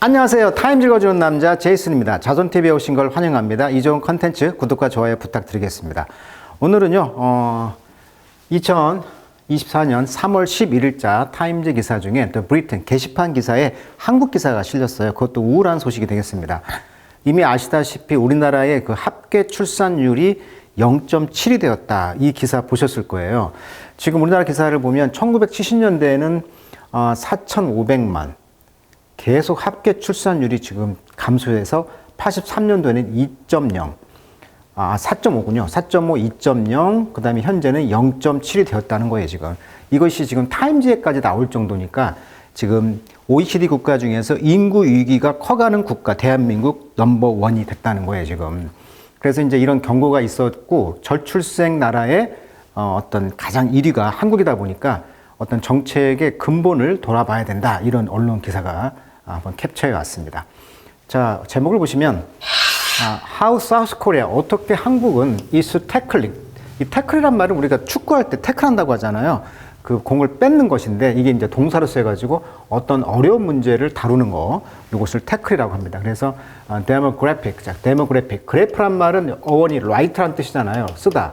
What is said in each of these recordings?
안녕하세요. 타임 읽어주는 남자 제이슨입니다. 자손TV에 오신 걸 환영합니다. 이 좋은 컨텐츠 구독과 좋아요 부탁드리겠습니다. 오늘은요, 어, 2024년 3월 11일자 타임즈 기사 중에 The Britain 게시판 기사에 한국 기사가 실렸어요. 그것도 우울한 소식이 되겠습니다. 이미 아시다시피 우리나라의 그 합계 출산율이 0.7이 되었다. 이 기사 보셨을 거예요. 지금 우리나라 기사를 보면 1970년대에는 어, 4,500만, 계속 합계 출산율이 지금 감소해서 83년도에는 2.0, 아, 4.5군요. 4.5, 2.0, 그 다음에 현재는 0.7이 되었다는 거예요, 지금. 이것이 지금 타임즈에까지 나올 정도니까 지금 OECD 국가 중에서 인구 위기가 커가는 국가, 대한민국 넘버원이 됐다는 거예요, 지금. 그래서 이제 이런 경고가 있었고, 저출생 나라의 어, 어떤 가장 1위가 한국이다 보니까 어떤 정책의 근본을 돌아봐야 된다. 이런 언론 기사가 한번 캡처해 왔습니다. 자, 제목을 보시면 아, How South Korea 어떻게 한국은 is tackling 이 태클이란 말은 우리가 축구할 때 태클한다고 하잖아요. 그 공을 뺏는 것인데 이게 이제 동사로 써가지고 어떤 어려운 문제를 다루는 거 이것을 태클이라고 합니다. 그래서 어, demographic, 자, demographic 그래프란 말은 어원이 right란 뜻이잖아요. 쓰다.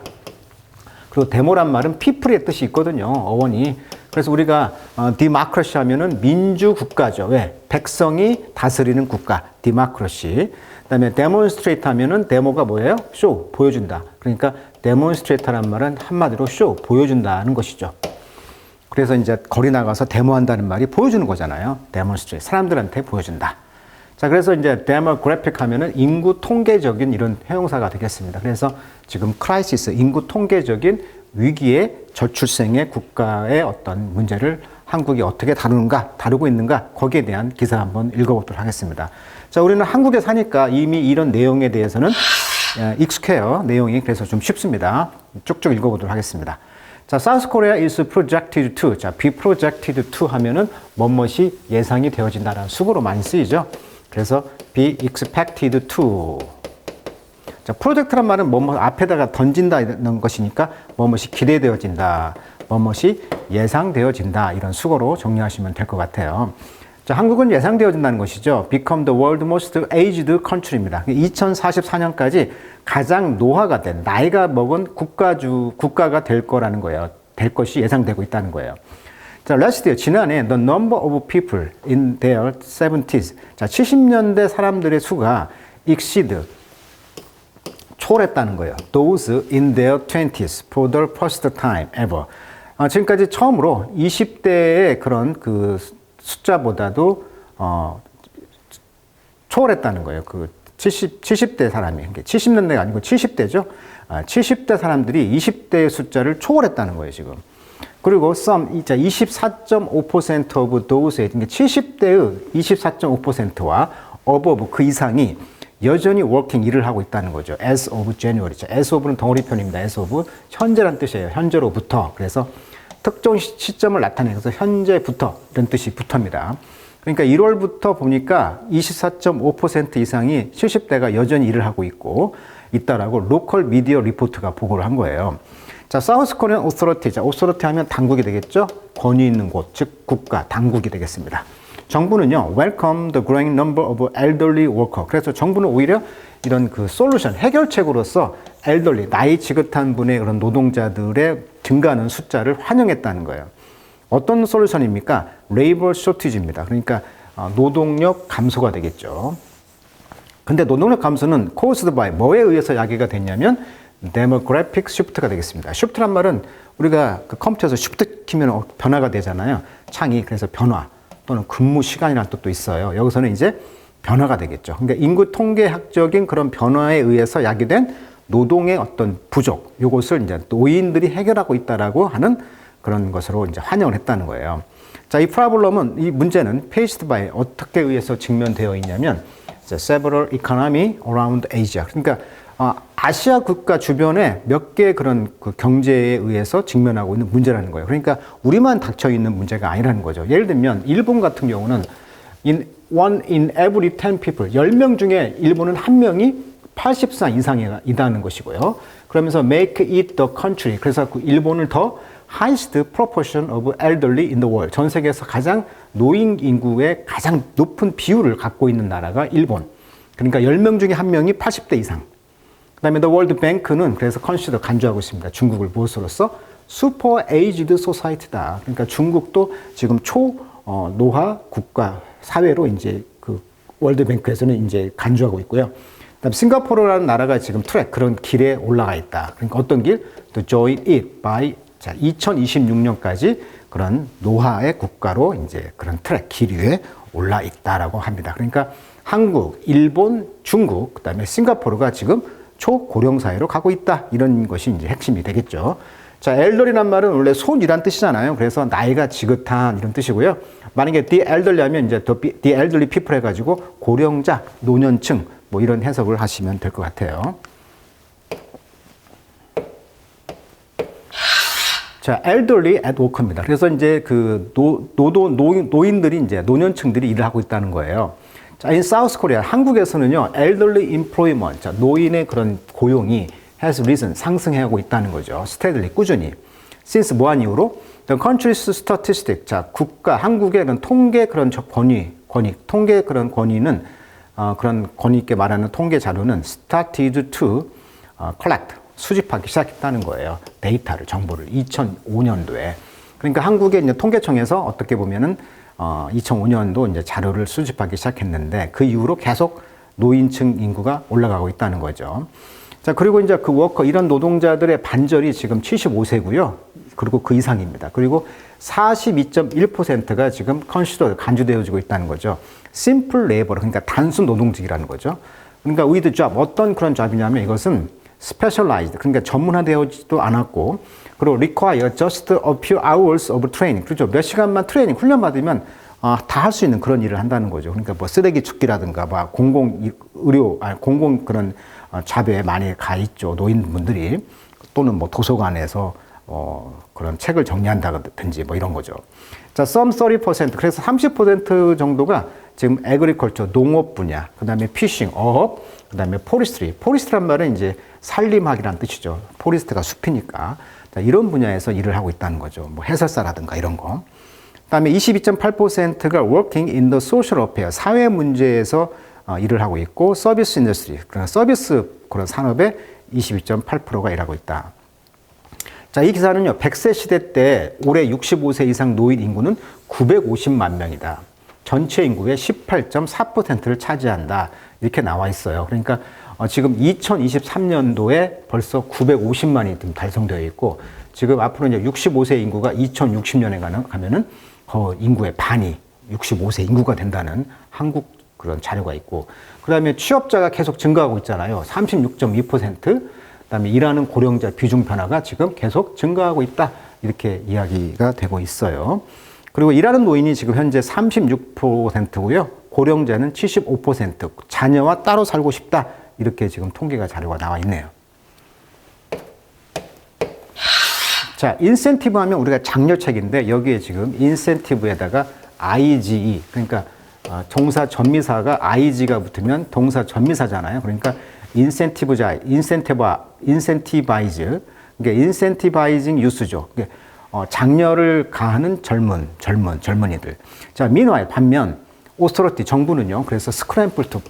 그리고 데모란 말은 people의 뜻이 있거든요. 어원이. 그래서 우리가 어, 디마크러시 하면은 민주 국가죠. 왜? 백성이 다스리는 국가. 디마크러시. 그다음에 데몬스트레이트 하면은 데모가 뭐예요? 쇼 보여준다. 그러니까 데몬스트레이터란 말은 한마디로 쇼 보여준다는 것이죠. 그래서 이제 거리 나가서 데모한다는 말이 보여주는 거잖아요. 데몬스트레이트. 사람들한테 보여준다. 자, 그래서 이제 데모그래픽 하면은 인구 통계적인 이런 형용사가 되겠습니다. 그래서 지금 크라이시스, 인구 통계적인 위기의 저출생의 국가의 어떤 문제를 한국이 어떻게 다루는가, 다루고 있는가, 거기에 대한 기사 한번 읽어보도록 하겠습니다. 자, 우리는 한국에 사니까 이미 이런 내용에 대해서는 예, 익숙해요. 내용이. 그래서 좀 쉽습니다. 쭉쭉 읽어보도록 하겠습니다. 자, South Korea is projected to. 자, be projected to 하면은 뭐뭇이 예상이 되어진다는 수고로 많이 쓰이죠. 그래서 be expected to. 자, 프로젝트란 말은 뭐뭐 앞에다가 던진다는 것이니까 뭐뭇이 기대되어진다. 뭐뭇이 예상되어진다. 이런 수고로 정리하시면 될 것 같아요. 자, 한국은 예상되어진다는 것이죠. Become the world most aged country입니다. 2044년까지 가장 노화가 된 나이가 먹은 국가주 국가가 될 거라는 거예요. 될 것이 예상되고 있다는 거예요. 자, last year 지난해 the number of people in their 70s 자, 70년대 사람들의 수가 exceed 초월했다는 거예요. Those in their 20s for the first time ever. 아, 지금까지 처음으로 20대의 그런 그 숫자보다도 어, 초월했다는 거예요. 그 70, 70대 사람이. 70년대가 아니고 70대죠. 아, 70대 사람들이 20대의 숫자를 초월했다는 거예요, 지금. 그리고 some, 이자 24.5% of those, 그러니까 70대의 24.5%와 above 그 이상이 여전히 working 일을 하고 있다는 거죠. as of January죠. as of는 덩어리편입니다. as of 현재란 뜻이에요. 현재로부터. 그래서 특정 시점을 나타내서 현재부터 이런 뜻이 붙습니다. 그러니까 1월부터 보니까 24.5% 이상이 70대가 여전히 일을 하고 있고 있다라고 로컬 미디어 리포트가 보고를 한 거예요. 자, 사우스 코리안 오소리티. 자, 오소리티 하면 당국이 되겠죠? 권위 있는 곳, 즉 국가, 당국이 되겠습니다. 정부는요, welcome the growing number of elderly worker. 그래서 정부는 오히려 이런 그 솔루션, 해결책으로서 elderly, 나이 지긋한 분의 그런 노동자들의 증가하는 숫자를 환영했다는 거예요. 어떤 솔루션입니까? 레이버 쇼티지입니다. 그러니까 어, 노동력 감소가 되겠죠. 근데 노동력 감소는 caused by 뭐에 의해서 야기가 됐냐면 demographic shift가 되겠습니다. shift란 말은 우리가 그 컴퓨터에서 shift 키면 변화가 되잖아요. 창이 그래서 변화 또는 근무 시간이라는 뜻도 있어요. 여기서는 이제 변화가 되겠죠. 그러니까 인구 통계학적인 그런 변화에 의해서 야기된 노동의 어떤 부족, 요것을 이제 노인들이 해결하고 있다라고 하는 그런 것으로 이제 환영을 했다는 거예요. 자, 이 프라블럼은 이 문제는 페이스드 바이 어떻게 의해서 직면되어 있냐면 several economy around Asia. 그러니까 어, 아시아 국가 주변에 몇 개의 그런 그 경제에 의해서 직면하고 있는 문제라는 거예요. 그러니까 우리만 닥쳐 있는 문제가 아니라는 거죠. 예를 들면 일본 같은 경우는 in one in every ten people 10명 중에 일본은 한 명이 80살 이상이다는 것이고요. 그러면서 make it the country. 그래서 그 일본을 더 highest proportion of elderly in the world. 전 세계에서 가장 노인 인구의 가장 높은 비율을 갖고 있는 나라가 일본. 그러니까 10명 중에 한 명이 80대 이상. 그다음에 The World Bank는 그래서 컨시더 간주하고 있습니다. 중국을 무엇으로서 슈퍼 에이지드 소사이티다. 그러니까 중국도 지금 초 어, 노화 국가 사회로 이제 그 월드뱅크에서는 이제 간주하고 있고요. 그다음 싱가포르라는 나라가 지금 트랙 그런 길에 올라가 있다. 그러니까 어떤 길? To join it by 자 2026년까지 그런 노화의 국가로 이제 그런 트랙 길 위에 올라 있다라고 합니다. 그러니까 한국, 일본, 중국, 그다음에 싱가포르가 지금 초고령 사회로 가고 있다. 이런 것이 이제 핵심이 되겠죠. 자, 엘더리란 말은 원래 손이란 뜻이잖아요. 그래서 나이가 지긋한 이런 뜻이고요. 만약에 the elderly 하면 이제 the elderly people 해가지고 고령자, 노년층 뭐 이런 해석을 하시면 될 것 같아요. 자, elderly at work입니다. 그래서 이제 그 노, 노도, 노인, 노인들이 이제 노년층들이 일을 하고 있다는 거예요. 자, in South Korea, 한국에서는요, elderly employment, 자, 노인의 그런 고용이 has risen, 상승하고 있다는 거죠. steadily, 꾸준히. since 뭐한 이후로? The country's statistic, 자, 국가, 한국의 그런 통계 그런 저 권위, 권위, 통계 그런 권위는, 어, 그런 권위 있게 말하는 통계 자료는 started to 어, collect, 수집하기 시작했다는 거예요. 데이터를, 정보를. 2005년도에. 그러니까 한국의 이제 통계청에서 어떻게 보면은 어, 2005년도 이제 자료를 수집하기 시작했는데 그 이후로 계속 노인층 인구가 올라가고 있다는 거죠. 자, 그리고 이제 그 워커, 이런 노동자들의 반절이 지금 75세고요. 그리고 그 이상입니다. 그리고 42.1%가 지금 컨시더 간주되어지고 있다는 거죠. 심플 레이버, 그러니까 단순 노동직이라는 거죠. 그러니까 with job, 어떤 그런 잡이냐면 이것은 specialized, 그러니까 전문화되어지도 않았고, 그리고 require just a few hours of training. 그렇죠. 몇 시간만 트레이닝, 훈련 받으면 아, 다 할 수 있는 그런 일을 한다는 거죠. 그러니까 뭐 쓰레기 줍기라든가, 뭐 공공 의료, 아니, 공공 그런 어, 자료에 많이 가 있죠. 노인분들이 또는 뭐 도서관에서 어, 그런 책을 정리한다든지 뭐 이런 거죠. 자, some 30% 그래서 30% 정도가 지금 에그리컬처 농업 분야, 그다음에 피싱 어업, 그다음에 포리스트리. 포리스트란 말은 이제 산림학이라는 뜻이죠. 포리스트가 숲이니까 자, 이런 분야에서 일을 하고 있다는 거죠. 뭐 해설사라든가 이런 거. 그다음에 22.8%가 working in the social affair 사회 문제에서 어, 일을 하고 있고 서비스 인더스트리 그러니까 서비스 그런 산업에 22.8%가 일하고 있다. 자, 이 기사는요. 100세 시대 때 올해 65세 이상 노인 인구는 950만 명이다. 전체 인구의 18.4%를 차지한다. 이렇게 나와 있어요. 그러니까 어, 지금 2023년도에 벌써 950만이 지금 달성되어 있고 지금 앞으로 이제 65세 인구가 2060년에 가는 가면은 그 인구의 반이 65세 인구가 된다는 한국 그런 자료가 있고 그다음에 취업자가 계속 증가하고 있잖아요. 36.2%. 그다음에 일하는 고령자 비중 변화가 지금 계속 증가하고 있다. 이렇게 이야기가 되고 있어요. 그리고 일하는 노인이 지금 현재 36%고요. 고령자는 75%. 자녀와 따로 살고 싶다. 이렇게 지금 통계가 자료가 나와 있네요. 자, 인센티브 하면 우리가 장려책인데 여기에 지금 인센티브에다가 IGE 그러니까 어, 동사 전미사가 IG가 붙으면 동사 전미사잖아요. 그러니까 인센티브자, 인센티브, 인센티바이즈, 그러니까 인센티바이징 유스죠. 그러니까 어, 장려를 가하는 젊은, 젊은, 젊은이들. 자, 민화의 반면 오스트로티 정부는요. 그래서 스크램블 투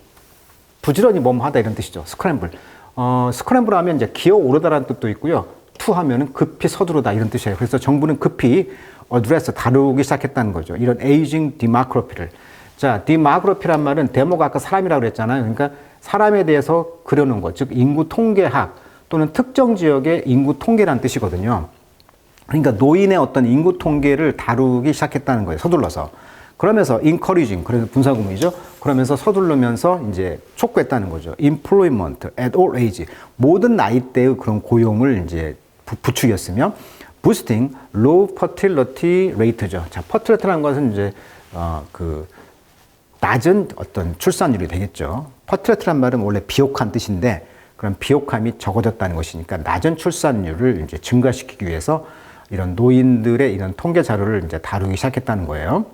부지런히 몸 하다 이런 뜻이죠. 스크램블. 어, 스크램블 하면 이제 기어 오르다라는 뜻도 있고요. 투 하면은 급히 서두르다 이런 뜻이에요. 그래서 정부는 급히 어드레스 다루기 시작했다는 거죠. 이런 에이징 디마크로피를. 자, 디마그로피란 말은 데모가 아까 사람이라고 그랬잖아요. 그러니까 사람에 대해서 그려놓은 것, 즉 인구 통계학 또는 특정 지역의 인구 통계란 뜻이거든요. 그러니까 노인의 어떤 인구 통계를 다루기 시작했다는 거예요. 서둘러서. 그러면서 encouraging, 그래서 분사구문이죠. 그러면서 서두르면서 이제 촉구했다는 거죠. employment at all age. 모든 나이대의 그런 고용을 이제 부추겼으며 boosting low fertility rate죠. 자, fertility라는 것은 이제 어 그 낮은 어떤 출산율이 되겠죠. 퍼트레트란 말은 원래 비옥한 뜻인데 그런 비옥함이 적어졌다는 것이니까 낮은 출산율을 이제 증가시키기 위해서 이런 노인들의 이런 통계 자료를 이제 다루기 시작했다는 거예요.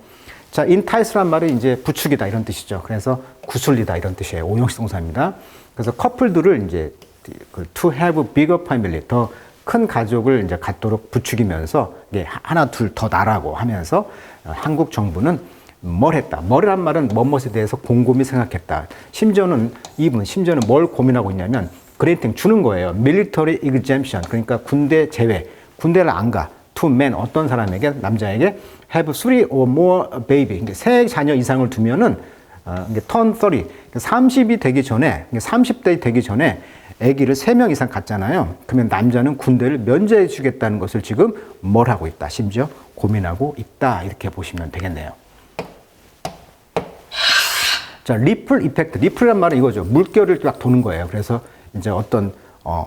자, 인타이스란 말은 이제 부축이다 이런 뜻이죠. 그래서 구슬리다 이런 뜻이에요. 오형식 동사입니다. 그래서 커플들을 이제 그 to have bigger family 더 큰 가족을 이제 갖도록 부추기면서 이게 하나 둘 더 나라고 하면서 어, 한국 정부는 뭘 했다. 뭘이란 말은 뭐뭇에 대해서 곰곰이 생각했다. 심지어는 이분 심지어는 뭘 고민하고 있냐면 그레이팅 주는 거예요. military exemption 그러니까 군대 제외. 군대를 안 가. To men 어떤 사람에게 남자에게 have three or more baby. 그러니까 세 자녀 이상을 두면은 어, turn 30. 30이 되기 전에 30대 되기 전에 아기를 세명 이상 갖잖아요. 그러면 남자는 군대를 면제해 주겠다는 것을 지금 뭘 하고 있다. 심지어 고민하고 있다. 이렇게 보시면 되겠네요. 자, 리플 이펙트. 리플이란 말은 이거죠. 물결을 막 도는 거예요. 그래서 이제 어떤, 어,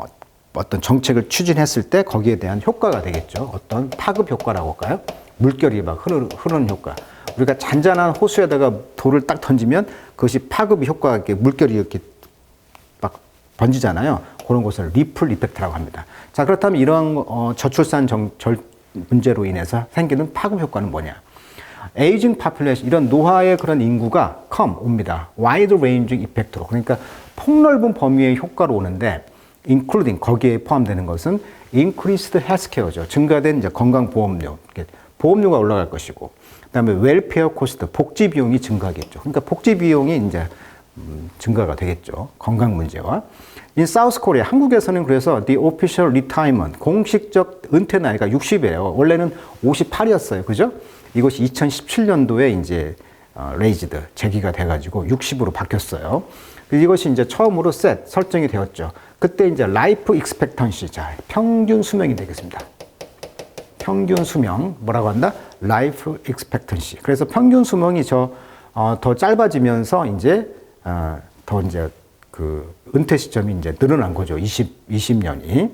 어떤 정책을 추진했을 때 거기에 대한 효과가 되겠죠. 어떤 파급 효과라고 할까요? 물결이 막 흐르, 흐르는 효과. 우리가 잔잔한 호수에다가 돌을 딱 던지면 그것이 파급 효과가 이렇게 물결이 이렇게 막 번지잖아요. 그런 것을 리플 이펙트라고 합니다. 자, 그렇다면 이런 어, 저출산 정, 절, 문제로 인해서 생기는 파급 효과는 뭐냐? 에이징 파퓰레이션 이런 노화의 그런 인구가 come 옵니다. 와이드 레인지 이펙트로 그러니까 폭넓은 범위의 효과로 오는데 including 거기에 포함되는 것은 increased healthcare죠. 증가된 이제 건강보험료, 보험료가 올라갈 것이고 그다음에 웰페어 코스트 복지 비용이 증가하겠죠. 그러니까 복지 비용이 이제 음, 증가가 되겠죠. 건강 문제와. 인 사우스 코리아 한국에서는 그래서 the official retirement 공식적 은퇴 나이가 60이에요. 원래는 58이었어요. 그죠? 이것이 2017년도에 이제 어, 레이즈드 제기가 돼 가지고 60으로 바뀌었어요. 이것이 이제 처음으로 셋 설정이 되었죠. 그때 이제 라이프 익스펙턴시 자, 평균 수명이 되겠습니다. 평균 수명 뭐라고 한다? 라이프 익스펙턴시. 그래서 평균 수명이 저 어, 더 짧아지면서 이제 어, 더 이제 그 은퇴 시점이 이제 늘어난 거죠. 20 20년이.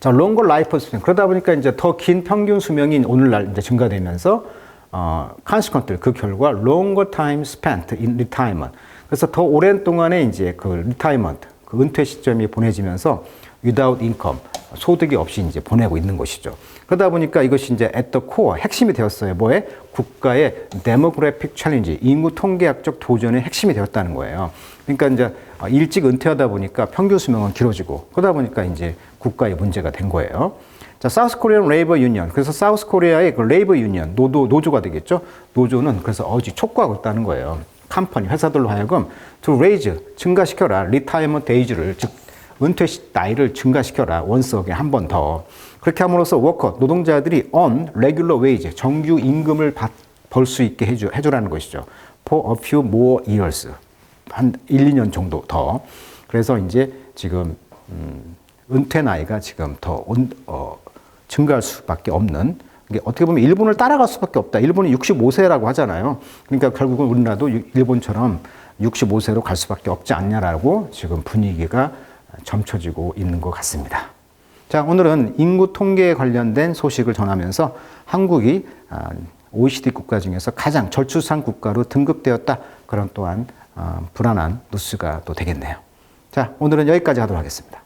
자, 롱거 라이프 스팬 그러다 보니까 이제 더 긴 평균 수명이 오늘날 이제 증가되면서 어, consequently 그 결과 longer time spent. 그래서 더 오랜 동안에 이제 그 retirement 그 은퇴 시점이 보내지면서 without income 소득이 없이 이제 보내고 있는 것이죠. 그러다 보니까 이것이 이제 at the core 핵심이 되었어요. 뭐에 국가의 demographic challenge 인구 통계학적 도전의 핵심이 되었다는 거예요. 그러니까 이제 일찍 은퇴하다 보니까 평균 수명은 길어지고 그러다 보니까 이제 국가의 문제가 된 거예요. 자, 사우스 코리안 레이버 유니언. 그래서 사우스 코리아의 그 레이버 유니언, 노도, 노조가 되겠죠. 노조는 그래서 어지 촉구하고 있다는 거예요. 컴퍼니, 회사들로 하여금 to raise, 증가시켜라. 리타이먼트 에이지를, 즉, 은퇴 시- 나이를 증가시켜라. 원석에 한 번 더. 그렇게 함으로써 워커, 노동자들이 on regular wage, 정규 임금을 벌 수 있게 해주, 해주라는 것이죠. for a few more years. 한 1, 2년 정도 더. 그래서 이제 지금, 음, 은퇴 나이가 지금 더 온, 어, 증가할 수밖에 없는 어떻게 보면 일본을 따라갈 수밖에 없다. 일본이 65세라고 하잖아요. 그러니까 결국은 우리나라도 유- 일본처럼 65세로 갈 수밖에 없지 않냐라고 지금 분위기가 점쳐지고 있는 것 같습니다. 자, 오늘은 인구 통계에 관련된 소식을 전하면서 한국이 아, OECD 국가 중에서 가장 저출산 국가로 등급되었다. 그런 또한 아, 불안한 뉴스가 또 되겠네요. 자, 오늘은 여기까지 하도록 하겠습니다.